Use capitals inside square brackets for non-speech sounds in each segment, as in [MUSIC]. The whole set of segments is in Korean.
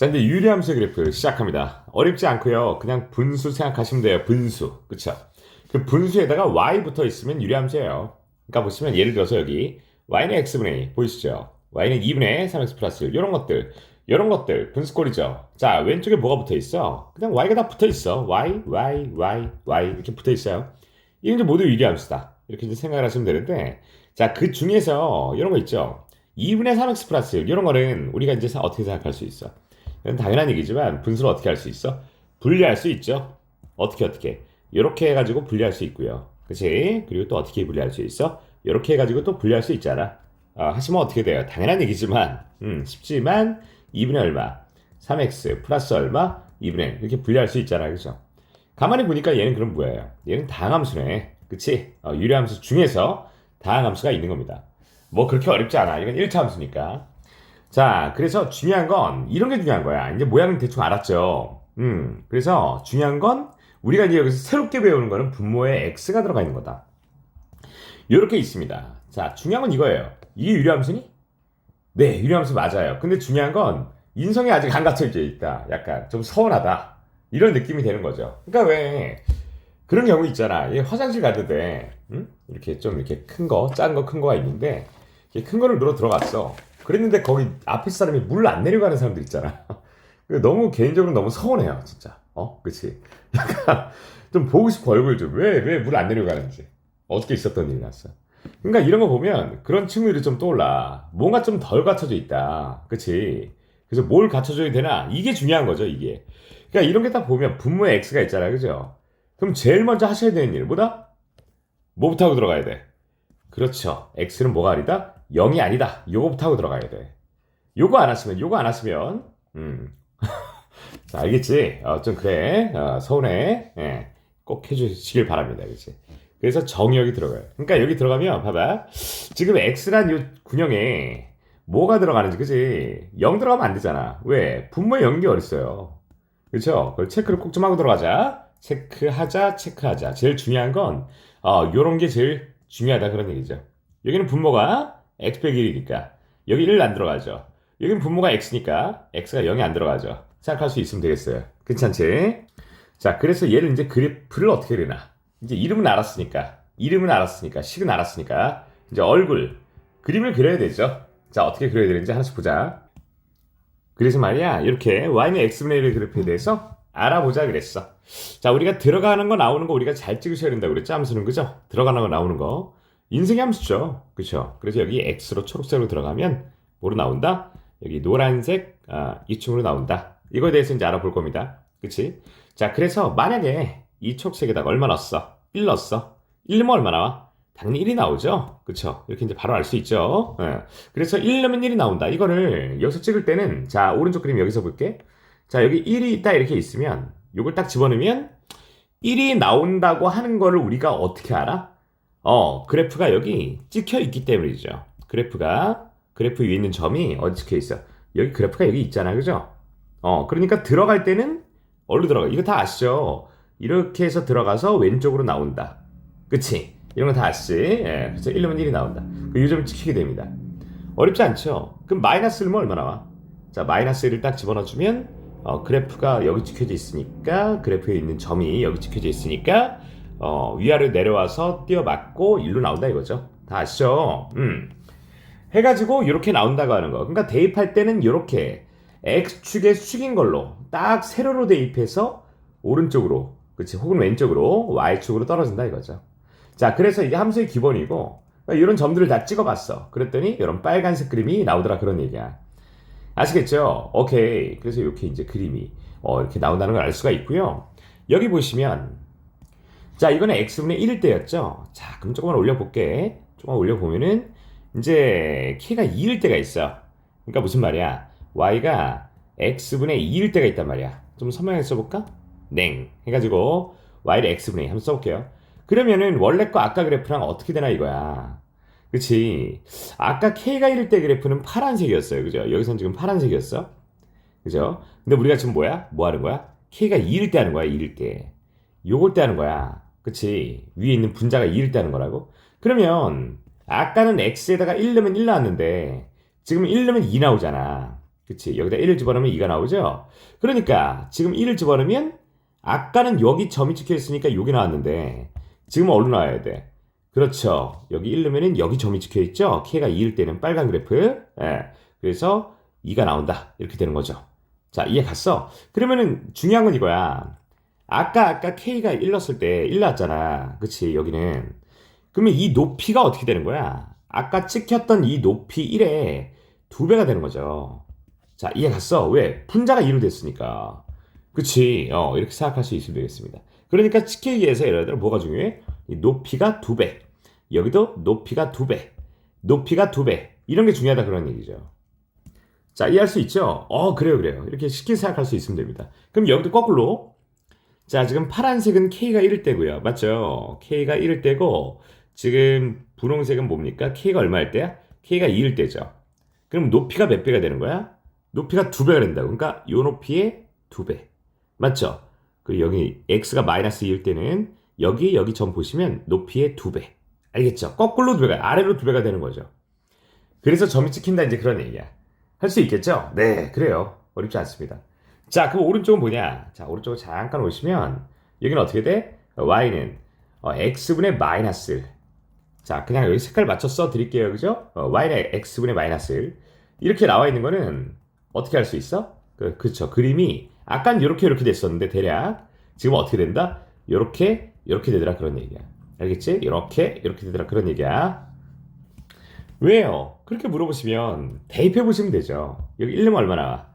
자, 이제 유리함수 그래프 시작합니다. 어렵지 않고요. 그냥 분수 생각하시면 돼요. 분수. 그쵸? 그 분수에다가 y 붙어 있으면 유리함수예요. 그러니까 보시면 예를 들어서 여기 y는 x분의 보이시죠? y는 2분의 3x 플러스 1 이런 것들 이런 것들 분수꼴이죠. 자 왼쪽에 뭐가 붙어 있어? 그냥 y가 다 붙어 있어. y, y, y, y 이렇게 붙어 있어요. 이게 이제 모두 유리함수다. 이렇게 이제 생각을 하시면 되는데 자 그 중에서 이런 거 있죠. 2분의 3x 플러스 1 이런 거는 우리가 이제 어떻게 생각할 수 있어? 이건 당연한 얘기지만 분수를 어떻게 할 수 있어? 분리할 수 있죠. 어떻게 어떻게? 이렇게 해가지고 분리할 수 있고요. 그치? 그리고 또 어떻게 분리할 수 있어? 이렇게 해가지고 또 분리할 수 있잖아. 아, 하시면 어떻게 돼요? 당연한 얘기지만, 음, 쉽지만 2분의 얼마, 3x 플러스 얼마, 2분의 이렇게 분리할 수 있잖아, 그죠? 가만히 보니까 얘는 그럼 뭐예요? 얘는 다항함수네, 그치? 어, 유리함수 중에서 다항함수가 있는 겁니다. 뭐 그렇게 어렵지 않아. 이건 1차 함수니까. 자, 그래서 중요한 건 이런 게 중요한 거야. 이제 모양은 대충 알았죠. 음, 그래서 중요한 건 우리가 이제 여기서 새롭게 배우는 거는 분모에 x가 들어가 있는 거다. 이렇게 있습니다. 자, 중요한 건 이거예요. 이게 유리함수니? 네, 유리함수 맞아요. 근데 중요한 건 인성이 아직 안 갖춰져 있다. 약간 좀 서운하다. 이런 느낌이 되는 거죠. 그러니까 왜 그런 경우 있잖아. 얘 화장실 갔는데 음? 이렇게 좀 이렇게 큰 거, 작은 거, 큰 거가 있는데 큰 거를 눌러 들어갔어. 그랬는데 거기 앞에 사람이 물 안 내려가는 사람들 있잖아. [LAUGHS] 너무 개인적으로 너무 서운해요, 진짜. 어, 그치? [LAUGHS] 약간 좀 보고 싶어 얼굴 좀. 왜 왜 물 안 내려가는지. 어떻게 있었던 일이 났어. 그러니까 이런 거 보면 그런 친구들이 좀 떠올라. 뭔가 좀 덜 갖춰져 있다. 그치? 그래서 뭘 갖춰줘야 되나? 이게 중요한 거죠, 이게. 그러니까 이런 게 딱 보면 분모에 X가 있잖아요. 그죠? 그럼 제일 먼저 하셔야 되는 일, 뭐다? 뭐부터 하고 들어가야 돼? 그렇죠. X는 뭐가 아니다? 0이 아니다. 요거부터 하고 들어가야 돼. 요거 안 하시면, 요거 안 하시면, 음. [LAUGHS] 자, 알겠지? 어, 좀 그래. 어, 서운해. 예. 꼭 해주시길 바랍니다. 그치? 그래서 여기 들어가요. 그러니까 여기 들어가면, 봐봐. 지금 X란 요 군형에 뭐가 들어가는지, 그치? 0 들어가면 안 되잖아. 왜? 분모에 0이 어딨어요. 그쵸? 그걸 체크를 꼭 좀 하고 들어가자. 체크하자, 체크하자. 제일 중요한 건, 어, 요런 게 제일 중요하다. 그런 얘기죠. 여기는 분모가 x 100일이니까 여기 1 안 들어가죠. 여기는 분모가 x니까 x가 0이 안 들어가죠. 생각할 수 있으면 되겠어요. 괜찮지? 자, 그래서 얘를 이제 그래프를 어떻게 되나? 이제 이름은 알았으니까, 이름은 알았으니까, 식은 알았으니까, 이제 얼굴, 그림을 그려야 되죠. 자, 어떻게 그려야 되는지 하나씩 보자. 그래서 말이야, 이렇게 y는 x분의 1의 그래프에 대해서 알아보자 그랬어. 자, 우리가 들어가는 거 나오는 거 우리가 잘 찍으셔야 된다고 그랬죠? 함수는 그죠? 들어가는 거 나오는 거. 인생의 함수죠. 그쵸? 그래서 여기 X로 초록색으로 들어가면 뭐로 나온다? 여기 노란색 아, 이충으로 나온다. 이거에 대해서 이제 알아볼 겁니다. 그치? 자, 그래서 만약에 이 초록색에다가 얼마 넣었어? 1 넣었어. 1면 얼마 나와? 당연히 1이 나오죠. 그쵸? 이렇게 이제 바로 알 수 있죠. 예. 그래서 1 넣으면 1이 나온다. 이거를 여기서 찍을 때는 자, 오른쪽 그림 여기서 볼게. 자, 여기 1이 딱 이렇게 있으면 이걸 딱 집어넣으면 1이 나온다고 하는 거를 우리가 어떻게 알아? 어, 그래프가 여기 찍혀 있기 때문이죠. 그래프가, 그래프 위에 있는 점이 어디 찍혀 있어? 여기 그래프가 여기 있잖아. 그죠? 어, 그러니까 들어갈 때는 어디로 들어가? 이거 다 아시죠? 이렇게 해서 들어가서 왼쪽으로 나온다. 그치? 이런 거 다 아시지? 예, 그래서 1면 1이 나온다. 그 요점을 찍히게 됩니다. 어렵지 않죠? 그럼 마이너스 1면 얼마 나와? 자, 마이너스 1을 딱 집어넣어주면, 어, 그래프가 여기 찍혀져 있으니까, 그래프에 있는 점이 여기 찍혀져 있으니까, 어, 위아래로 내려와서 띄어 맞고 일로 나온다 이거죠. 다 아시죠? 음. 해가지고 이렇게 나온다고 하는 거. 그러니까 대입할 때는 이렇게 x축의 축인 걸로 딱 세로로 대입해서 오른쪽으로, 그치? 혹은 왼쪽으로 y축으로 떨어진다 이거죠. 자, 그래서 이게 함수의 기본이고 그러니까 이런 점들을 다 찍어봤어. 그랬더니 이런 빨간색 그림이 나오더라 그런 얘기야. 아시겠죠? 오케이. 그래서 이렇게 이제 그림이 어, 이렇게 나온다는 걸 알 수가 있고요. 여기 보시면 자, 이거는 x분의 1일 때였죠. 자, 그럼 조금만 올려볼게. 조금만 올려보면은, 이제, k가 2일 때가 있어. 그러니까 무슨 말이야? y가 x분의 2일 때가 있단 말이야. 좀 설명해 써볼까? 냉. 해가지고, y를 x분의 2 한번 써볼게요. 그러면은, 원래 거 아까 그래프랑 어떻게 되나 이거야. 그치? 아까 k가 1일 때 그래프는 파란색이었어요. 그죠? 여기선 지금 파란색이었어. 그죠? 근데 우리가 지금 뭐야? 뭐 하는 거야? k가 2일 때 하는 거야, 2일 때. 요걸 때 하는 거야. 그치? 위에 있는 분자가 2일 때 하는 거라고? 그러면, 아까는 x에다가 1 넣으면 1 나왔는데, 지금 1 넣으면 2 나오잖아. 그치? 여기다 1을 집어넣으면 2가 나오죠? 그러니까 지금 1을 집어넣으면 아까는 여기 점이 찍혀 있으니까 여기 나왔는데 지금은 어디로 나와야 돼? 그렇죠. 여기 1 넣으면 여기 점이 찍혀 있죠? K가 2일 때는 빨간 그래프. 예. 그래서 2가 나온다. 이렇게 되는 거죠. 자, 이해 갔어? 그러면은 중요한 건 이거야. 아까 아까 K가 1 넣었을 때1 나왔잖아. 그치? 여기는. 그러면 이 높이가 어떻게 되는 거야? 아까 찍혔던 이 높이 1에 두 배가 되는 거죠. 자, 이해 갔어? 왜? 분자가 2로 됐으니까. 그치? 어, 이렇게 생각할 수 있으면 되겠습니다. 그러니까 찍히기 위해서 예를 들어 뭐가 중요해? 이 높이가 두 배. 여기도 높이가 두 배. 높이가 두 배. 이런 게 중요하다 그런 얘기죠. 자, 이해할 수 있죠? 어, 그래요, 그래요. 이렇게 쉽게 생각할 수 있으면 됩니다. 그럼 여기도 거꾸로. 자, 지금 파란색은 K가 1일 때고요. 맞죠? K가 1일 때고, 지금 분홍색은 뭡니까? K가 얼마일 때야? K가 2일 때죠. 그럼 높이가 몇 배가 되는 거야? 높이가 두 배가 된다고. 그러니까 요 높이의 두 배. 맞죠? 그 여기 x가 마이너스 2일 때는 여기 여기 점 보시면 높이의 두 배. 알겠죠? 거꾸로 두 배가 아래로 두 배가 되는 거죠. 그래서 점이 찍힌다 이제 그런 얘기야. 할 수 있겠죠? 네, 그래요. 어렵지 않습니다. 자, 그럼 오른쪽은 뭐냐? 자, 오른쪽으로 잠깐 오시면 여기는 어떻게 돼? y는 어, x분의 마이너스 자, 그냥 여기 색깔 맞춰 써 드릴게요. 그죠? 어, y는 x분의 마이너스 1. 이렇게 나와 있는 거는 어떻게 할 수 있어? 그, 그쵸. 그림이 아깐 이렇게 이렇게 됐었는데 대략 지금 어떻게 된다? 이렇게 이렇게 되더라 그런 얘기야. 알겠지? 이렇게 이렇게 되더라 그런 얘기야. 왜요? 그렇게 물어보시면 대입해 보시면 되죠. 여기 1면 얼마 나와?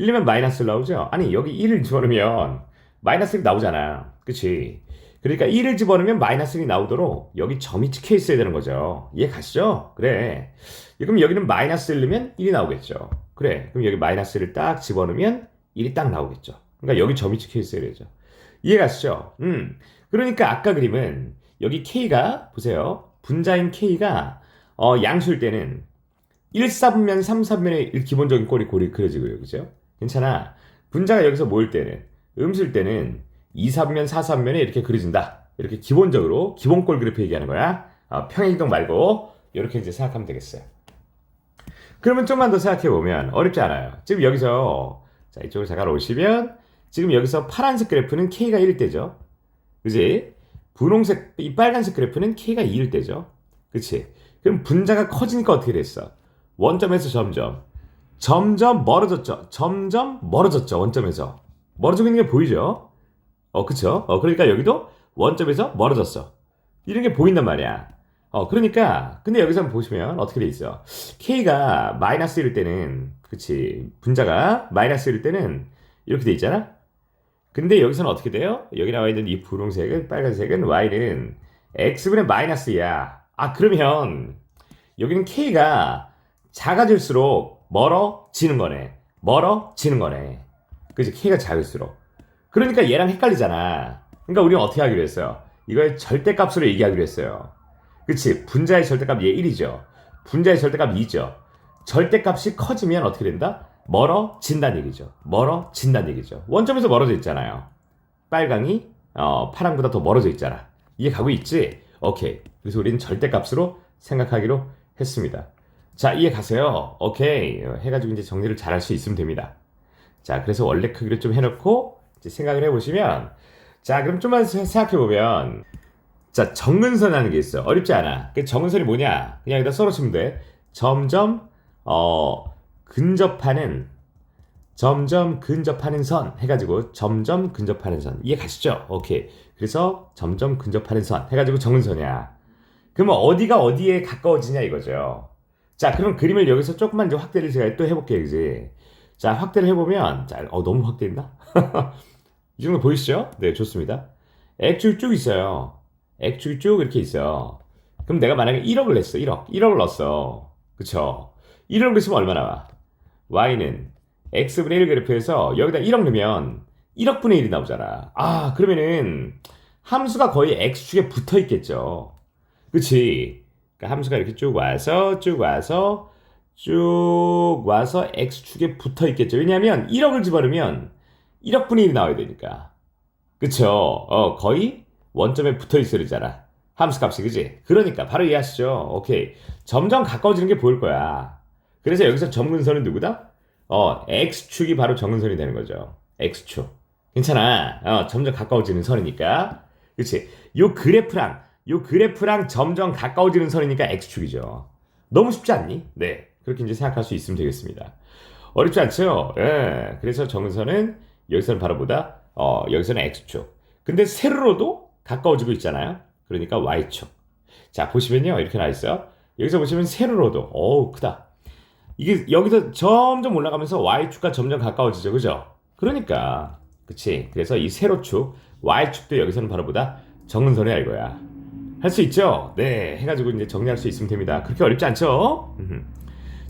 1면 마이너스 나오죠? 아니 여기 1을 집어넣으면 마이너스 1 나오잖아. 그치? 그러니까 1을 집어넣으면 마이너스 1이 나오도록 여기 점이 찍혀 있어야 되는 거죠. 이해 가시죠? 그래. 그럼 여기는 마이너스 1 넣으면 1이 나오겠죠. 그래. 그럼 여기 마이너스 1을 딱 집어넣으면 1이 딱 나오겠죠. 그러니까 여기 점이 찍혀 있어야 되죠. 이해 가시죠? 음. 그러니까 아까 그림은 여기 K가 보세요. 분자인 K가 어, 양수일 때는 1, 4분면 3, 4분면의 기본적인 꼴이 그려지고요. 그죠? 괜찮아. 분자가 여기서 모일 때는 음수일 때는 2, 4분면 4, 3면에 이렇게 그려진다. 이렇게 기본적으로 기본꼴 그래프 얘기하는 거야. 어, 평행이동 말고 이렇게 이제 생각하면 되겠어요. 그러면 좀만 더 생각해 보면 어렵지 않아요. 지금 여기서 자 이쪽으로 잠깐 오시면 지금 여기서 파란색 그래프는 K가 1일 때죠. 그지? 분홍색 이 빨간색 그래프는 K가 2일 때죠. 그치? 그럼 분자가 커지니까 어떻게 됐어? 원점에서 점점 점점 멀어졌죠. 점점 멀어졌죠. 원점에서 멀어지고 있는 게 보이죠? 어, 그쵸? 어, 그러니까 여기도 원점에서 멀어졌어. 이런 게 보인단 말이야. 어, 그러니까, 근데 여기서 한번 보시면 어떻게 돼 있어? K가 마이너스 1일 때는, 그치. 분자가 마이너스 1일 때는 이렇게 돼 있잖아? 근데 여기서는 어떻게 돼요? 여기 나와 있는 이 분홍색은, 빨간색은 Y는 X분의 마이너스야. 아, 그러면, 여기는 K가 작아질수록 멀어지는 거네. 멀어지는 거네. 그치? K가 작을수록. 그러니까 얘랑 헷갈리잖아. 그러니까 우리는 어떻게 하기로 했어요? 이거의 절대값으로 얘기하기로 했어요. 그치? 분자의 절대값 얘 1이죠. 분자의 절대값 2죠. 절대값이 커지면 어떻게 된다? 멀어진다는 얘기죠. 멀어진다는 얘기죠. 원점에서 멀어져 있잖아요. 빨강이 어, 파랑보다 더 멀어져 있잖아. 이해 가고 있지? 오케이. 그래서 우리는 절대값으로 생각하기로 했습니다. 자, 이해 가세요. 오케이. 해가지고 이제 정리를 잘 할 수 있으면 됩니다. 자, 그래서 원래 크기를 좀 해놓고 생각을 해보시면 자, 그럼 좀만 생각해보면 자, 정근선이라는 게 있어. 어렵지 않아. 그 정근선이 뭐냐? 그냥 여기다 써놓으시면 돼. 점점, 어, 근접하는, 점점 근접하는 선 해가지고 점점 근접하는 선. 이해 가시죠? 오케이. 그래서 점점 근접하는 선 해가지고 정근선이야. 그러면 어디가 어디에 가까워지냐 이거죠. 자, 그럼 그림을 여기서 조금만 이제 확대를 제가 또 해볼게요, 이제. 자, 확대를 해보면, 자, 어, 너무 확대했나? [LAUGHS] 이 정도 보이시죠? 네, 좋습니다. 액축이 쭉 있어요. 액축이 쭉 이렇게 있어요. 그럼 내가 만약에 1억을 냈어. 1억. 1억을 넣었어. 그쵸? 1억을 넣으면 얼마 나와? y는 x분의 1 그래프에서 여기다 1억 넣으면 1억분의 1이 나오잖아. 아, 그러면은 함수가 거의 x축에 붙어 있겠죠. 그치? 그러니까 함수가 이렇게 쭉 와서 쭉 와서 쭉 와서 x축에 붙어 있겠죠. 왜냐하면 1억을 집어넣으면 1억분의 1이 나와야 되니까. 그쵸? 어, 거의 원점에 붙어 있어야 되잖아. 함수 값이, 그지? 그러니까, 바로 이해하시죠? 오케이. 점점 가까워지는 게 보일 거야. 그래서 여기서 점근선은 누구다? 어, X축이 바로 정근선이 되는 거죠. X축. 괜찮아. 어, 점점 가까워지는 선이니까. 그치? 요 그래프랑, 요 그래프랑 점점 가까워지는 선이니까 X축이죠. 너무 쉽지 않니? 네. 그렇게 이제 생각할 수 있으면 되겠습니다. 어렵지 않죠? 예. 그래서 정근선은 여기서는 바로 보다, 어, 여기서는 X축. 근데 세로로도 가까워지고 있잖아요. 그러니까 Y축. 자, 보시면요. 이렇게 나와 있어요. 여기서 보시면 세로로도, 어우, 크다. 이게 여기서 점점 올라가면서 Y축과 점점 가까워지죠. 그죠? 그러니까. 그치. 그래서 이 세로축, Y축도 여기서는 바로 보다 정근선이 알거야. 할 수 있죠? 네. 해가지고 이제 정리할 수 있으면 됩니다. 그렇게 어렵지 않죠?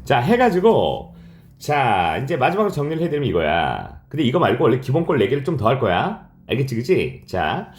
자, 해가지고, 자, 이제 마지막으로 정리를 해드리면 이거야. 근데 이거 말고 원래 기본꼴 4개를 좀 더 할 거야. 알겠지, 그치? 자,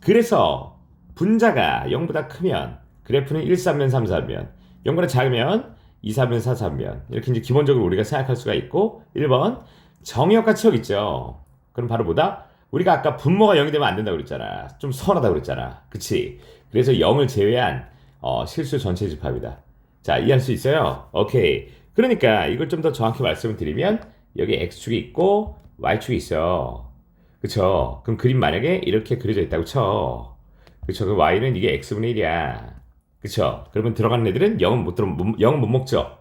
그래서 분자가 0보다 크면 그래프는 1, 3면, 3, 4면 0보다 작으면 2, 4면, 4, 3면 이렇게 이제 기본적으로 우리가 생각할 수가 있고 1번 정의역과 치역 있죠. 그럼 바로 보다 우리가 아까 분모가 0이 되면 안 된다고 그랬잖아. 좀 서운하다고 그랬잖아. 그치? 그래서 0을 제외한 어, 실수 전체 집합이다. 자, 이해할 수 있어요? 오케이. 그러니까 이걸 좀 더 정확히 말씀을 드리면 여기 X축이 있고 Y축이 있어. 그쵸? 그럼 그림 만약에 이렇게 그려져 있다고 쳐. 그쵸? 그 Y는 이게 X분의 1이야. 그쵸? 그러면 들어가는 애들은 0은 못 들어, 0은 못 먹죠?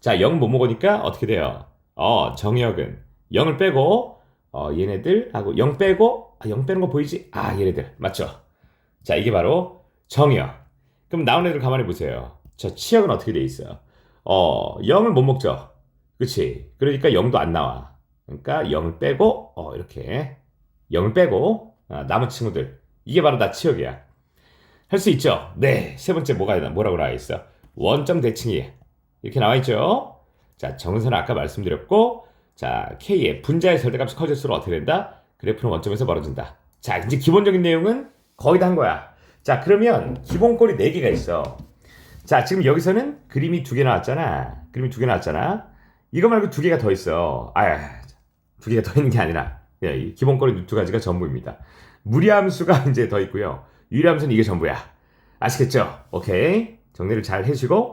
자, 0은 못 먹으니까 어떻게 돼요? 어, 정역은 0을 빼고, 어, 얘네들하고 0 빼고, 아, 0 빼는 거 보이지? 아, 얘네들. 맞죠? 자, 이게 바로 정역. 그럼 나온 애들 가만히 보세요. 저 치역은 어떻게 돼 있어요? 어, 0을 못 먹죠? 그치? 그러니까 0도 안 나와. 그러니까 0을 빼고, 어, 이렇게. 0을 빼고, 아, 남은 친구들. 이게 바로 다 치역이야. 할 수 있죠? 네. 세 번째 뭐가, 뭐라고 나와 있어? 원점 대칭이. 이렇게 나와 있죠? 자, 정선은 아까 말씀드렸고, 자, K의 분자의 절대값이 커질수록 어떻게 된다? 그래프는 원점에서 멀어진다. 자, 이제 기본적인 내용은 거의 다 한 거야. 자, 그러면 기본꼴이 4개가 있어. 자, 지금 여기서는 그림이 두개 나왔잖아. 그림이 두개 나왔잖아. 이거 말고 두 개가 더 있어. 아, 두 개가 더 있는 게 아니라, 예, 이 기본꼴이 두 가지가 전부입니다. 무리함수가 [LAUGHS] 이제 더 있고요. 유리함수는 이게 전부야. 아시겠죠? 오케이. 정리를 잘 해주시고,